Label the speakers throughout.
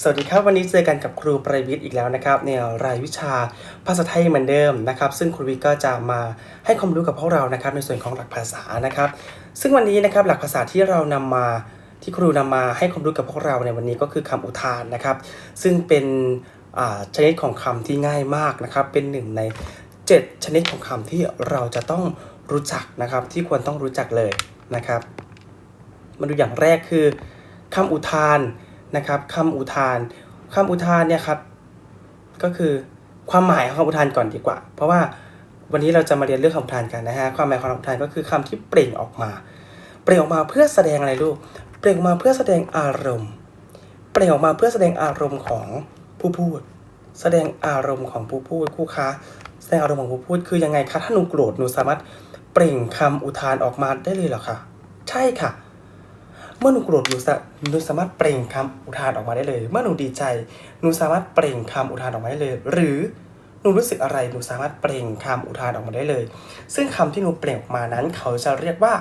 Speaker 1: สวัสดีครับ วันนี้เจอกันกับครูประวิทย์อีกแล้วนะครับในรายวิชาภาษาไทยเหมือนเดิมนะครับ ซึ่งครูวิทย์ก็จะมาให้ความรู้กับพวกเรานะครับ ในส่วนของหลักภาษานะครับ ซึ่งวันนี้นะครับหลักภาษาที่เรานำมาที่ครูนำมาให้ความรู้กับพวกเราในวันนี้ก็คือคำอุทานนะครับ ซึ่งเป็นอาชนิดของคำที่ง่ายมากนะครับ เป็นหนึ่งใน 7 ชนิดของคำที่เราจะต้องรู้จักนะครับ ที่ควรต้องรู้จักเลยนะครับ มาดูอย่างแรกคือคำอุทาน นะครับคำอุทานคำอุทานเนี่ยครับก็คือความหมายของคำอุทานก่อนดีกว่า เพราะว่าวันนี้เราจะมาเรียนเรื่องคำอุทานกันนะฮะความหมายของคำอุทานก็คือคำที่เปล่งออกมา เปล่งออกมาเพื่อแสดงอะไรลูกเปล่งออกมาเพื่อแสดงอารมณ์ เปล่งออกมาเพื่อแสดงอารมณ์ของผู้พูด แสดงอารมณ์ของผู้พูดคู่ค้าแสดงอารมณ์ของผู้พูดคือยังไงคะถ้าหนูโกรธหนูสามารถเปล่งคำอุทานออกมาได้เลยเหรอคะใช่ค่ะ เมื่อหนูโกรธหนูสาหนูสามารถเปล่งคำอุทานออกมาได้เลย เมื่อหนูดีใจหนูสามารถเปล่งคำอุทานออกมาได้เลย หรือหนูรู้สึกอะไรหนูสามารถเปล่งคำอุทานออกมาได้เลย ซึ่งคำที่หนูเปล่งออกมานั้น เขาจะเรียกว่า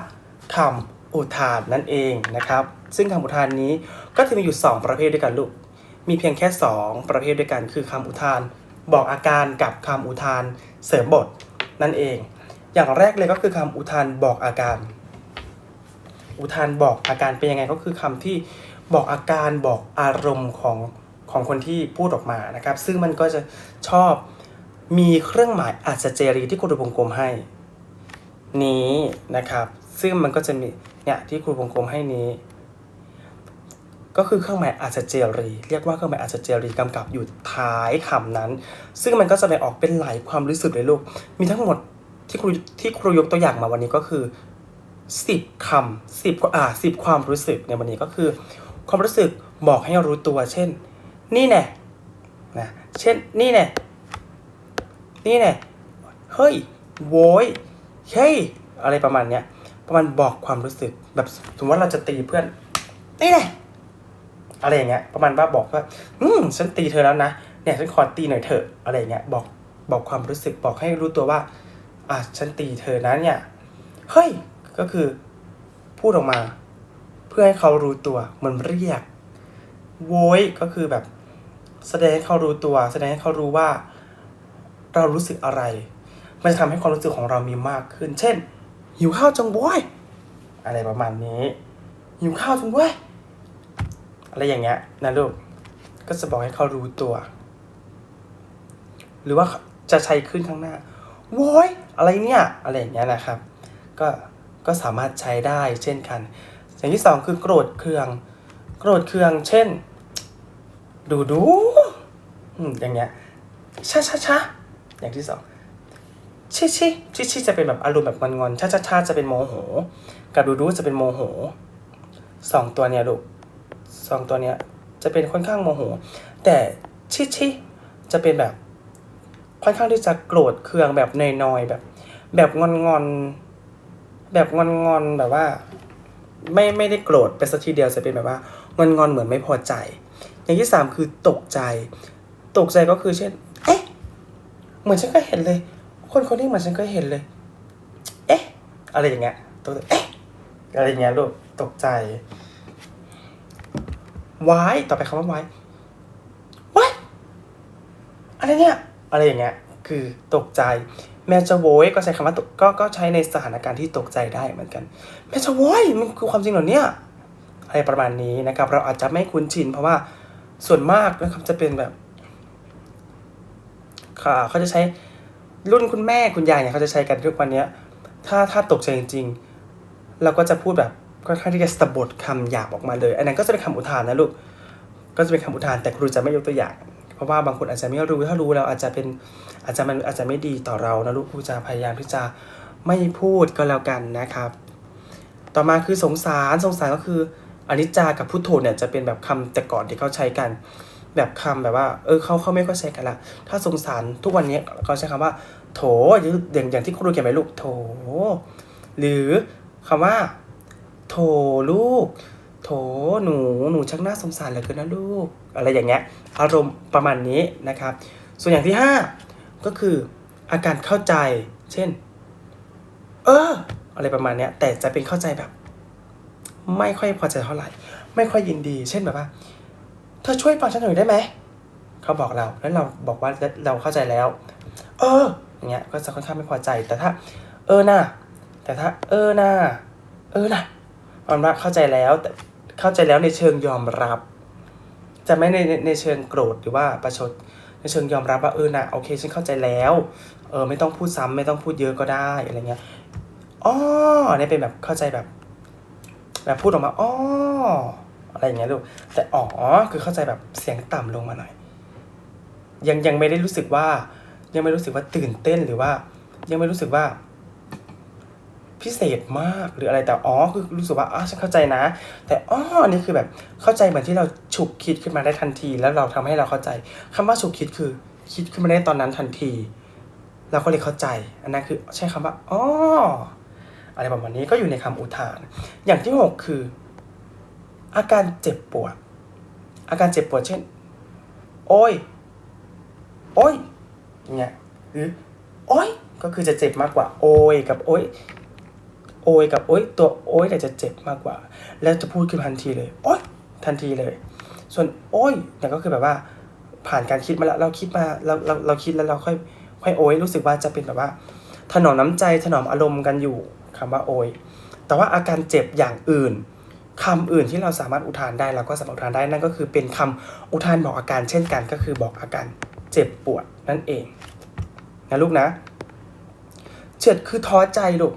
Speaker 1: คำอุทานนั่นเองนะครับ ซึ่งคำอุทานนี้ก็จะมีอยู่ 2 ประเภทด้วยกันลูก มีเพียงแค่ 2 ประเภทด้วยกัน คือคำอุทาน บอกอาการกับคำอุทาน เสริมบทนั่นเอง อย่างแรกเลยก็คือคำอุทานบอกอาการ อุทานบอกอาการเป็นยังไงก็คือคำที่บอกอาการบอกอารมณ์ของของคนที่พูดออกมานะครับ ซึ่งมันก็จะชอบมีเครื่องหมายอัศเจรีที่ครูวงกลมให้ นี้นะครับ ซึ่งมันก็จะมีเนี่ยที่ครูวงกลมให้นี้ ก็คือเครื่องหมายอัศเจรีเรียกว่าเครื่องหมายอัศเจรีกำกับอยู่ท้ายคำนั้น ซึ่งมันก็จะไปออกเป็นหลายความรู้สึกเลยลูกมีทั้งหมดที่ครูที่ครูยกตัวอย่างมาวันนี้ก็คือ สิบคำสิบอ่าสิบความรู้สึกในวันนี้ก็คือ ความรู้สึกบอกให้รู้ตัว เช่น นี่แน่นะเช่นนี่แน่นี่แน่เฮ้ยโวยเฮ้ยอะไรประมาณเนี้ยประมาณบอกความรู้สึกแบบสมมติว่าเราจะตีเพื่อนนี่แน่อะไรอย่างเงี้ยประมาณว่าบอกว่าอืมฉันตีเธอแล้วนะเนี่ยฉันขอตีหน่อยเถอะอะไรอย่างเงี้ยบอกบอกความรู้สึกบอกให้รู้ตัวว่า อะฉันตีเธอนะเนี่ยเฮ้ย ก็คือพูดออกมา เพื่อให้เขารู้ตัวเหมือนเรียกโวยก็คือแบบแสดงให้เขารู้ตัว แสดงให้เขารู้ว่า เรารู้สึกอะไร มันจะทำให้ความรู้สึกของเรามีมากขึ้น เช่น หิวข้าวจังโวยอะไรประมาณนี้หิวข้าวจังโว้ยอะไรอย่างเงี้ยนะลูกก็จะบอกให้เขารู้ตัว หรือว่าจะใช้ขึ้นข้างหน้าโว้ยอะไรเนี่ย อะไรอย่างเงี้ยนะครับ ก็ ก็สามารถใช้ได้เช่นกัน อย่างที่สองคือโกรธเคือง โกรธเคือง เช่น ดูดูอย่างเงี้ยชาชาชาอย่างที่สองชิชิชิชิจะเป็นแบบอารมณ์แบบงอนๆชาชาชาจะเป็นโมโห กับดูดูจะเป็นโมโหสองตัวเนี้ยลูกสองตัวเนี้ยจะเป็นค่อนข้างโมโห แต่ชิชิจะเป็นแบบค่อนข้างที่จะโกรธเคืองแบบนอยๆแบบ แบบงอนๆ แบบงอนๆแบบว่า ไม่ไม่ได้โกรธไปสักทีเดียวจะเป็นแบบว่างอนๆเหมือนไม่พอใจ อย่างที่สามคือตกใจ ตกใจก็คือเช่น เอ๊ะ เหมือนฉันก็เห็นเลย คนคนนี้เหมือนฉันก็เห็นเลย เอ๊ะ อะไรอย่างเงี้ยตกใจเอ๊ะอะไรอย่างเงี้ยลูกตกใจวายต่อไปคำว่าวายวายอะไรเนี่ย อะไรอย่างเงี้ย คือตกใจ แม่จะโวยก็ใช้คำว่าตกก็ก็ใช้ในสถานการณ์ที่ตกใจได้เหมือนกัน แม่จะโวยมันคือความจริงเหรอเนี่ยอะไรประมาณนี้นะครับ เราอาจจะไม่คุ้นชินเพราะว่าส่วนมากนะครับจะเป็นแบบค่ะเขาจะใช้รุ่นคุณแม่คุณยายเนี่ยเขาจะใช้กันทุกวันนี้ถ้าถ้าตกใจจริงๆเราก็จะพูดแบบค่อนข้างที่จะสะบดคำหยาบออกมาเลย อันนั้นก็จะเป็นคำอุทานนะลูกก็จะเป็นคำอุทานแต่ครูจะไม่ยกตัวอย่าง ราะว่าบางคนอาจจะไม่รู้ถ้ารู้แล้วอาจจะเป็นอาจจะมันอาจจะไม่ดีต่อเรานะลูกครูจะพยายามที่จะไม่พูดก็แล้วกันนะครับ ต่อมาคือสงสารสงสารก็คืออนิจจากับพุทโธเนี่ยจะเป็นแบบคำแต่ก่อนที่เขาใช้กัน แบบคำแบบว่า เออเขาเขาไม่ค่อยใช้กันละถ้าสงสารทุกวันนี้เขาใช้คำว่า โถอย่างอย่างที่ครูเขียนไว้ลูกโถ หรือคำว่า โถลูก โถหนูหนูชักน่าสงสารเหลือเกินนะลูก อะไรอย่างเงี้ยอารมณ์ประมาณนี้นะครับ ส่วนอย่างที่ 5 ก็คืออาการเข้าใจ เช่น เออ อะไรประมาณเนี้ยแต่จะเป็นเข้าใจแบบ ไม่ค่อยพอใจเท่าไหร่ ไม่ค่อยยินดี เช่นแบบว่า เธอช่วยฟังฉันหน่อยได้ไหมเขาบอกเราแล้วเราบอกว่าเราเข้าใจแล้ว เอออย่างเงี้ยก็จะค่อนข้างไม่พอใจ แต่ถ้า เออน่ะแต่ถ้า เออน่ะเออน่ะมันว่าเข้าใจแล้วแต่ เข้าใจแล้วในเชิงยอมรับ จะไม่ในในในเชิงโกรธหรือว่าประชดในเชิงยอมรับว่าเออนะโอเคฉันเข้าใจแล้วเออไม่ต้องพูดซ้ำไม่ต้องพูดเยอะก็ได้อะไรเงี้ยอ๋อเนี่ยเป็นแบบเข้าใจแบบ แบบพูดออกมาอ๋ออะไรอย่างเงี้ยลูกแต่อ๋อคือเข้าใจแบบเสียงต่ำลงมาหน่อย ยังยังไม่ได้รู้สึกว่า ยังไม่รู้สึกว่าตื่นเต้นหรือว่า ยังไม่รู้สึกว่า พิเศษมากหรืออะไรแต่อ๋อคือรู้สึกว่าอ๋อฉันเข้าใจนะ แต่อ๋ออันี่คือแบบเข้าใจเหมือนที่เราฉุกคิดขึ้นมาได้ทันที แล้วเราทำให้เราเข้าใจคำว่าฉุกคิดคือคิดขึ้นมาได้ตอนนั้นทันทีเราก็เลยเข้าใจ อันนั้นคือใช้คำว่าอ๋ออะไรประมาณนี้ก็อยู่ในคำอุทาน อย่างที่หกคือ อาการเจ็บปวด อาการเจ็บปวดเช่น โอ้ย โอ้ยอย่างเงี้ยหรือ โอ้ยก็คือจะเจ็บมากกว่า โอ้ยกับโอ้ย โอยกับโอยตัวโอยเนี่ยจะเจ็บมากกว่า แล้วจะพูดขึ้นทันทีเลย โอยทันทีเลย ส่วนโอยเนี่ยก็คือแบบว่าผ่านการคิดมาแล้วเราคิดมาเราเราเราคิดแล้วเราค่อยค่อยโอยรู้สึกว่าจะเป็นแบบว่า ถนอมน้ำใจถนอมอารมณ์กันอยู่คำว่าโอยแต่ว่าอาการเจ็บอย่างอื่นคำอื่นที่เราสามารถอุทานได้เราก็สามารถอุทานได้นั่นก็คือเป็นคำอุทานบอกอาการเช่นกันก็คือบอกอาการเจ็บปวดนั่นเองนะลูกนะเจ็ดคือท้อใจลูก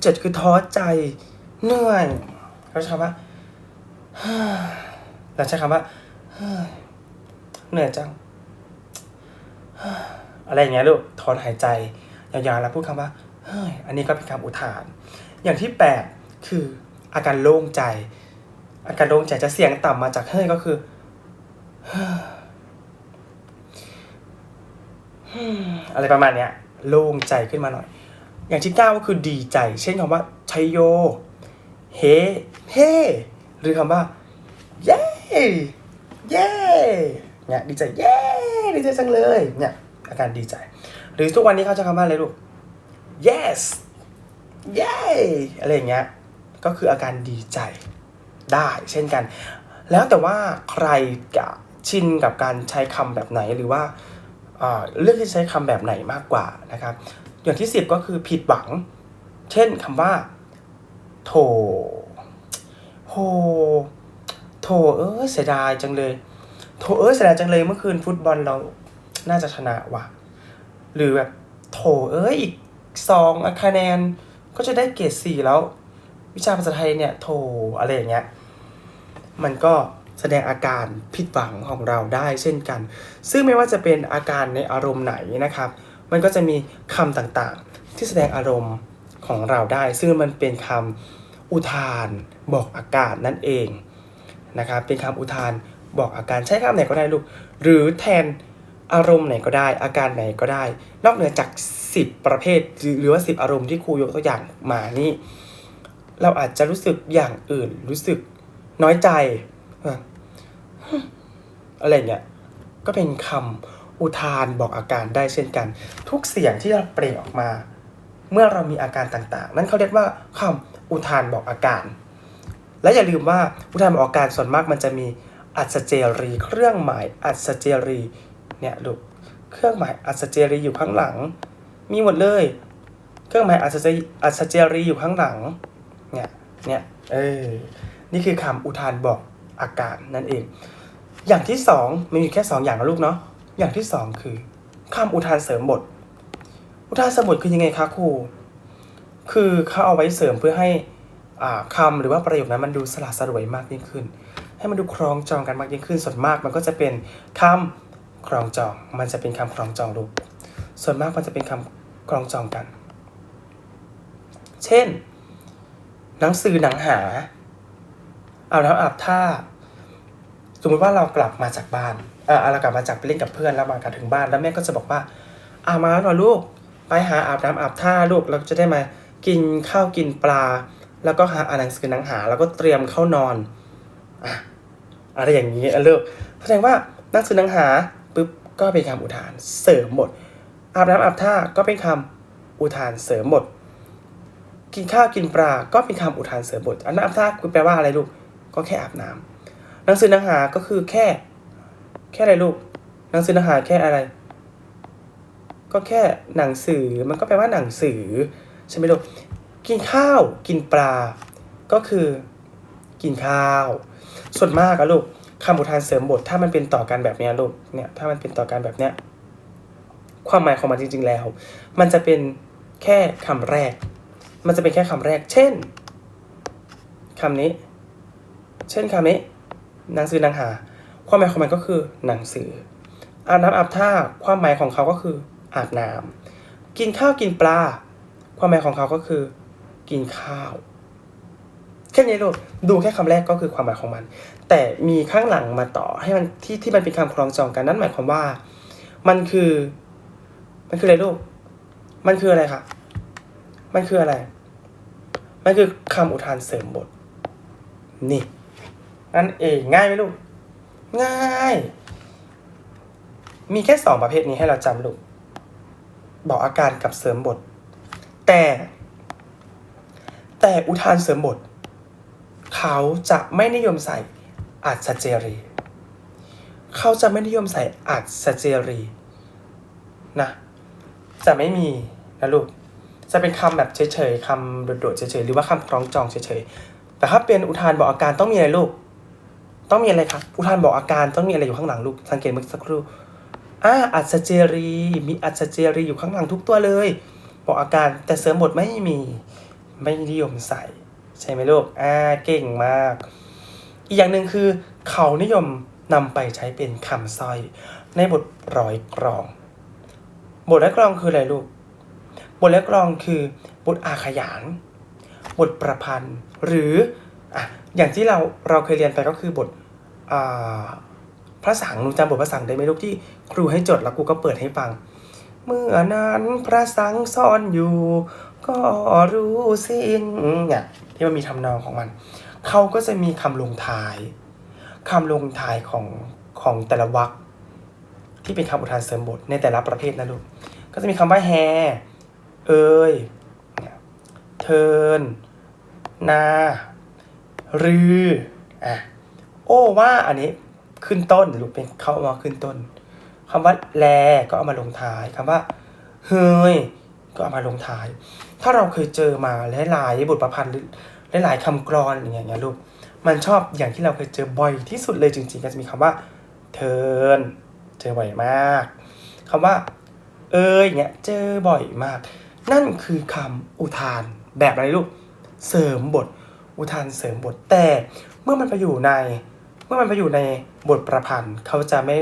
Speaker 1: เจ็ดคือท้อใจเหนื่อยเราใช้คำว่าเราใช้คำว่าเหนื่อยจังอะไรอย่างเงี้ยลูกถอนหายใจยาวๆแล้วพูดคำว่าเฮ้ยอันนี้ก็เป็นคำอุทาน อย่างที่แปดคืออาการโล่งใจ อาการโล่งใจจะเสียงต่ำมาจากเฮ้ยก็คืออะไรประมาณเนี้ยโล่งใจขึ้นมาหน่อย อย่างที่เก้าก็คือดีใจ เช่นคำว่าชัยโย เฮ เฮ หรือคำว่า เย้ เย้เนี่ยดีใจ เย้ ดีใจจังเลย เนี่ยอาการดีใจ หรือทุกวันนี้เขาจะคำว่าอะไรลูก yes เย้อะไรอย่างเงี้ย ก็คืออาการดีใจได้เช่นกัน แล้วแต่ว่าใครจะชินกับการใช้คำแบบไหนหรือว่าเลือกที่ใช้คำแบบไหนมากกว่านะครับ อย่างที่สิบก็คือผิดหวัง เช่นคำว่า โถ โห โถเอ้ยเสียดายจังเลย โถเอ้ยเสียดายจังเลยเมื่อคืนฟุตบอลเราน่าจะชนะว่ะ หรือแบบโถเอ้ยอีกสองคะแนนก็จะได้เกรดสี่แล้ว วิชาภาษาไทยเนี่ยโถอะไรอย่างเงี้ย มันก็แสดงอาการผิดหวังของเราได้เช่นกัน ซึ่งไม่ว่าจะเป็นอาการในอารมณ์ไหนนะครับ มันก็จะมีคำต่างๆ ที่แสดงอารมณ์ของเราได้ ซึ่งมันเป็นคำอุทานบอกอาการนั่นเองนะครับเป็นคำอุทานบอกอาการใช้คำไหนก็ได้ลูก หรือแทนอารมณ์ไหนก็ได้ อาการไหนก็ได้ นอกเหนือจาก 10 ประเภท หรือว่า 10 อารมณ์ที่ครูยกตัวอย่างมานี่ เราอาจจะรู้สึกอย่างอื่น รู้สึกน้อยใจเอ่ออะไรเงี้ยก็เป็นคำ อุทานบอกอาการได้เช่นกัน ทุกเสียงที่เราเปล่งออกมา เมื่อเรามีอาการต่างๆ นั่นเขาเรียกว่าคำอุทานบอกอาการ และอย่าลืมว่าอุทานบอกอาการส่วนมากมันจะมีอัศเจรี เครื่องหมายอัศเจรีเนี่ยลูกเครื่องหมายอัศเจรีอยู่ข้างหลัง มีหมดเลย เครื่องหมายอัศเจอัศเจรีอยู่ข้างหลังเนี่ยเนี่ยเออนี่คือคำอุทานบอกอาการนั่นเอง อย่างที่สองมีอยู่แค่สองอย่างนะลูกเนาะ อย่างที่สองคือคำอุทานเสริมบท อุทานเสริมบทคือยังไงคะครู คือเขาเอาไว้เสริมเพื่อให้อ่าคำหรือว่าประโยคนั้นมันดูสละสลวยมากยิ่งขึ้น ให้มันดูคล้องจองกันมากยิ่งขึ้น ส่วนมากมันก็จะเป็นคำคล้องจอง มันจะเป็นคำคล้องจองลูกส่วนมากมันจะเป็นคำคล้องจองกัน เช่น หนังสือหนังหา เอาน้ำอาบท่า สมมติว่าเรากลับมาจากบ้าน เออเรากลับมาจากไปเล่นกับเพื่อนแล้วมากลับถึงบ้านแล้วแม่ก็จะบอกว่าอามาหน่อยลูก ไปหาอาบน้ำอาบท่าลูกเราจะได้มากินข้าวกินปลา แล้วก็หาอ่านหนังสือหนังหา แล้วก็เตรียมเข้านอนอะอะไรอย่างนี้อะลูกแสดงว่าหนังสือหนังหาปุ๊บก็เป็นคำอุทานเสริมบทอาบน้ำอาบท่าก็เป็นคำอุทานเสริมบทกินข้าวกินปลาก็เป็นคำอุทานเสริมบทอาบน้ำอาบท่าคุณแปลว่าอะไรลูกก็แค่อาบน้ำหนังสือหนังหาก็คือแค่ แค่อะไรลูก หนังสือหนังหาแค่อะไร ก็แค่หนังสือ มันก็แปลว่าหนังสือใช่ไหมลูก กินข้าว กินปลา ก็คือกินข้าว ส่วนมากอะลูกคำอุทานเสริมบท ถ้ามันเป็นต่อกันแบบเนี้ยลูก เนี่ย ถ้ามันเป็นต่อกันแบบเนี้ย ความหมายของมันจริง ๆ แล้ว มันจะเป็นแค่คำแรก มันจะเป็นแค่คำแรก เช่นคำนี้ เช่นคำนี้ หนังสือนังหา ความหมายของมันก็คือหนังสือ อาบน้ำอาบท่าความหมายของเขาก็คือ อาบน้ำกินข้าวกินปลา ความหมายของเขาก็คือ กินข้าวแค่นี้ลูกดูแค่คำแรกก็คือความหมายของมัน แต่มีข้างหลังมาต่อให้มันที่ที่มันเป็นคำคลองจองกันนั่นหมายความว่า มันคือ มันคืออะไรลูก มันคืออะไรคะมันคืออะไร มันคือคำอุทานเสริมบท นี่นั่นเองง่ายไหมลูก ง่าย มีแค่สองประเภทนี้ให้เราจำลูก บอกอาการกับเสริมบท แต่ แต่อุทานเสริมบท เขาจะไม่นิยมใส่อัศเจรี เขาจะไม่นิยมใส่อัศเจรีนะ จะไม่มีนะลูก จะเป็นคำแบบเฉยๆคำโดดๆเฉยๆหรือว่าคำคล้องจองเฉยๆแต่ถ้าเป็นอุทานบอกอาการต้องมีอะไรลูก ต้องมีอะไรครับอุทานบอกอาการต้องมีอะไรอยู่ข้างหลังลูกสังเกตเมื่อสักครู่อ่าอัศเจรีมีอัศเจรีอยู่ข้างหลังทุกตัวเลย บอกอาการแต่เสริมบทไม่มีไม่นิยมใส่ ใช่ไหมลูกอ่าเก่งมาก อีกอย่างหนึ่งคือ เขานิยมนำไปใช้เป็นคำสร้อย ในบทร้อยกรอง บทร้อยกรองคืออะไรลูก บทร้อยกรองคือบทอาขยาน บทประพันธ์ หรืออะอย่างที่เราเราเคยเรียนไปก็คือบท พระสังหนูจำบทพระสังได้ไหมลูกที่ครูให้จดแล้วครูก็เปิดให้ฟัง เมื่อนั้นพระสังซ่อนอยู่ ก็รู้สิ้นเนี่ยที่มันมีทำนองของมัน เขาก็จะมีคำลงท้ายคำลงท้ายของของแต่ละวรรคที่เป็นคำอุทานเสริมบทในแต่ละประเภทนะลูกก็จะมีคำว่าแฮเอยเนี่ยเทินนา รืออะ โอ้ว่าอันนี้ขึ้นต้นหรือเป็นเข้ามาขึ้นต้นคำว่าแลก็เอามาลงท้ายคำว่าเฮยก็เอามาลงท้าย ถ้าเราเคยเจอมาหลายๆบทประพันธ์หรือหลายๆคำกรอนอย่างเงี้ยลูกมันชอบอย่างที่เราเคยเจอบ่อยที่สุดเลยจริงๆก็จะมีคำว่า เทินเจอบ่อยมากคำว่า เอยเงี้ยเจอบ่อยมาก นั่นคือคำอุทานแบบอะไรลูกเสริมบท อุทานเสริมบทแต่เมื่อมันไปอยู่ใน มื่อมันไปอยู่ในบทประพันธ์เขาจะไม่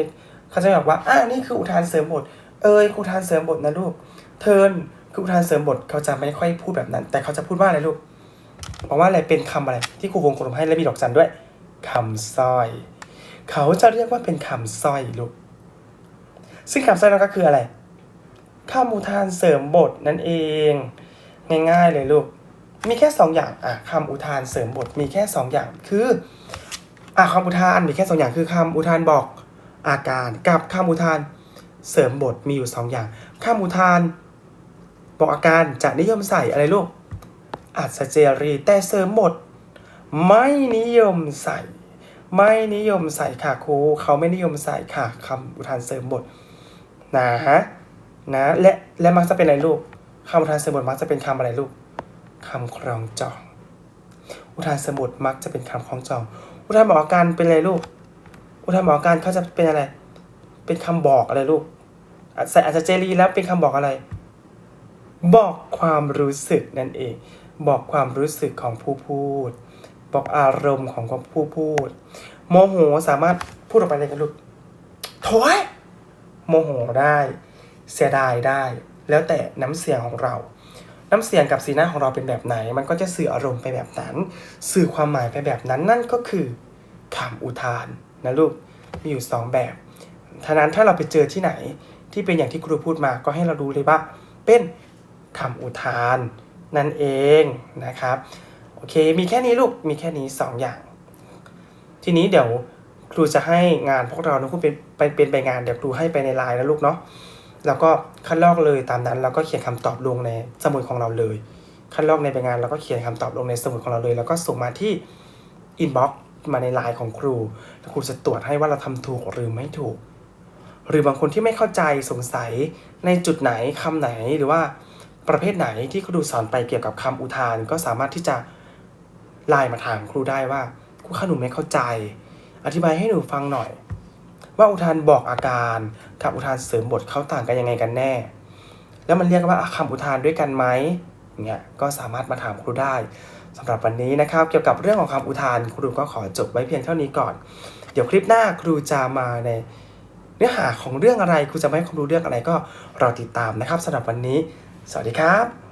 Speaker 1: เขาจะบอกว่าอ่านี่คืออุทานเสริมบท เอยออุทานเสริมบทนะลูก เทินคืออุทานเสริมบทเขาจะไม่ค่อยพูดแบบนั้น แต่เขาจะพูดว่าอะไรลูกบอกว่าอะไรเป็นคำอะไร ที่ครูวงกลมให้และมีดอกจันด้วยคำสร้อย เขาจะเรียกว่าเป็นคำสร้อยลูก ซึ่งคำสร้อยนั่นก็คืออะไรคำอุทานเสริมบทนั่นเอง ง่ายๆเลยลูก มีแค่สองอย่างอะคำอุทานเสริมบทมีแค่สองอย่างคือ อะคำอุทานมีแค่สองอย่างคือคำอุทานบอกอาการกับคำอุทานเสริมบทมีอยู่สองอย่างคำอุทาน บอกอาการจะนิยมใส่อะไรลูกอัศเจรีแต่เสริมบทไม่นิยมใส่ ไม่นิยมใส่ค่ะครูเขาไม่นิยมใส่ค่ะคำอุทานเสริมบทนะฮะนะและและมักจะเป็นอะไรลูกคำอุทานเสริมบทมักจะเป็นคำอะไรลูกคำครองจอง อุทานเสริมุดมักจะเป็นคำคล้องจอง อุทานบอกอาการเป็นอะไรลูก อุทานบอกอาการเขาจะเป็นอะไร เป็นคำบอกอะไรลูกใส่อาจจะเจรีแล้วเป็นคำบอกอะไร บอกความรู้สึกนั่นเอง บอกความรู้สึกของผู้พูด บอกอารมณ์ของผู้พูด โมโหสามารถพูดออกไปเลยกันลูกโถยโมโหได้ เสียดายได้ แล้วแต่น้ำเสียงของเรา น้ำเสียงกับสีหน้าของเราเป็นแบบไหน มันก็จะสื่ออารมณ์ไปแบบนั้น สื่อความหมายไปแบบนั้นนั่นก็คือคำอุทานนะลูกมีอยู่สองแบบฉะนั้นถ้าเราไปเจอที่ไหนที่เป็นอย่างที่ครูพูดมาก็ให้เราดูเลยว่าเป็นคำอุทานนั่นเองนะครับโอเคมีแค่นี้ลูกมีแค่นี้สองอย่าง ทีนี้เดี๋ยวครูจะให้งานพวกเรานะคุณเป็นไปเป็นไปงานเดี๋ยวครูให้ไปในไลน์นะลูกเนาะ แล้วก็คัดลอกเลยตามนั้นแล้วก็เขียนคำตอบลงในสมุดของเราเลย คัดลอกในใบงานแล้วก็เขียนคำตอบลงในสมุดของเราเลย แล้วก็ส่งมาที่อินบ็อกซ์มาในไลน์ของครูแล้วครูจะตรวจให้ว่าเราทำถูกหรือไม่ถูก หรือบางคนที่ไม่เข้าใจสงสัยในจุดไหนคำไหนหรือว่าประเภทไหนที่ครูสอนไปเกี่ยวกับคำอุทาน ก็สามารถที่จะไลน์มาถามครูได้ว่าครูข้าหนูไม่เข้าใจ อธิบายให้หนูฟังหน่อย ว่าอุทานบอกอาการกับอุทานเสริมบทเขาต่างกันยังไงกันแน่ แล้วมันเรียกว่าคำอุทานด้วยกันไหมเงี้ยก็สามารถมาถามครูได้สำหรับวันนี้นะครับ เกี่ยวกับเรื่องของคำอุทานครูก็ขอจบไว้เพียงเท่านี้ก่อน เดี๋ยวคลิปหน้าครูจะมาในเนื้อหาของเรื่องอะไรครูจะไมาให้ความรู้เรื่องอะไรก็รอติดตามนะครับสำหรับวันนี้ สวัสดีครับ